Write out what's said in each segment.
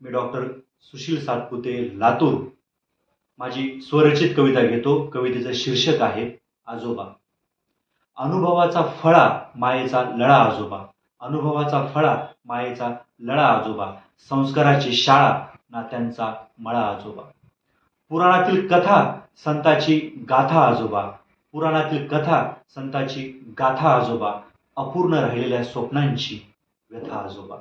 मी doctor Sushil Satpute Latur. माझी स्वरचित कविता घेतो. कवितेचं शीर्षक आहे आजोबा. अनुभवाचा फळा मायेचा लळा आजोबा. अनुभवाचा फळा मायेचा लळा आजोबा. संस्काराची शाळा नात्यांचा मळा आजोबा. पुराणातील कथा संताची गाथा आजोबा. पुराणातील कथा संताची गाथा आजोबा. अपूर्ण राहिलेल्या स्वप्नांची व्यथा आजोबा.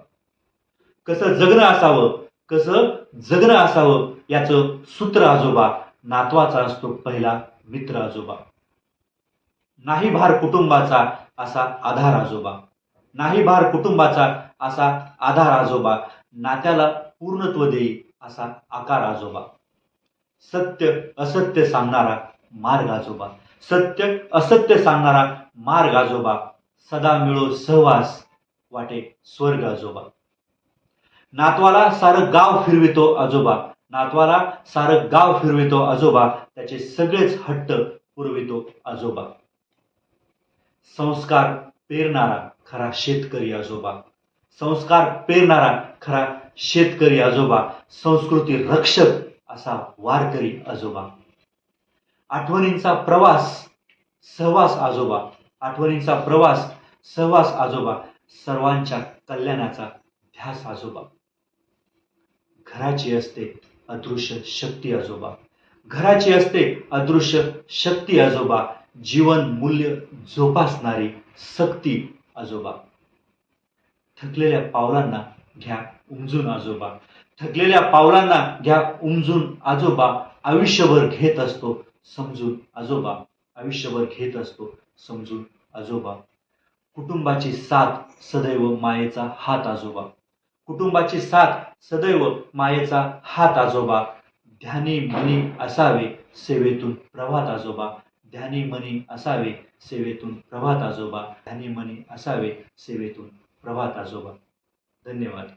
कसं जगणं असावं कसं जगणं असावं याचं सूत्र आजोबा नातवाचा असतो पहिला मित्र आजोबा. नाही भार कुटुंबाचा असा आधार आजोबा. नाही भार कुटुंबाचा असा आधार आजोबा. नात्याला पूर्णत्व देई असा आकार आजोबा. सत्य असत्य सांगणारा मार्ग आजोबा. सत्य असत्य सांगणारा मार्ग आजोबा. सदा मिळो सहवास वाटे स्वर्ग आजोबा. नातवाला सारं गाव फिरवितो आजोबा. नातवाला सारं गाव फिरवितो आजोबा. त्याचे सगळेच हट्ट पुरवितो आजोबा. संस्कार पेरणारा खरा शेतकरी आजोबा. संस्कार पेरणारा खरा शेतकरी आजोबा. संस्कृती रक्षक असा वारकरी आजोबा. आठवणींचा प्रवास सहवास आजोबा. आठवणींचा प्रवास सहवास आजोबा. सर्वांच्या कल्याणाचा ध्यास आजोबा. घराची असते अदृश्य शक्ती आजोबा. घराची असते अदृश्य शक्ती आजोबा. जीवन मूल्य जोपासणारी सक्ती आजोबा. थकलेल्या पावलांना घ्या उमजून आजोबा. थकलेल्या पावलांना घ्या उमजून आजोबा. आयुष्यभर घेत असतो समजून आजोबा. आयुष्यभर घेत असतो समजून आजोबा. कुटुंबाची साथ सदैव मायेचा हात आजोबा. कुटुंबाची साथ सदैव मायेचा हात आजोबा. ध्यानी मनी असावे सेवेतून प्रभात आजोबा. ध्यानी मनी असावे सेवेतून प्रभात आजोबा. ध्यानी मनी असावे सेवेतून प्रभात आजोबा. धन्यवाद.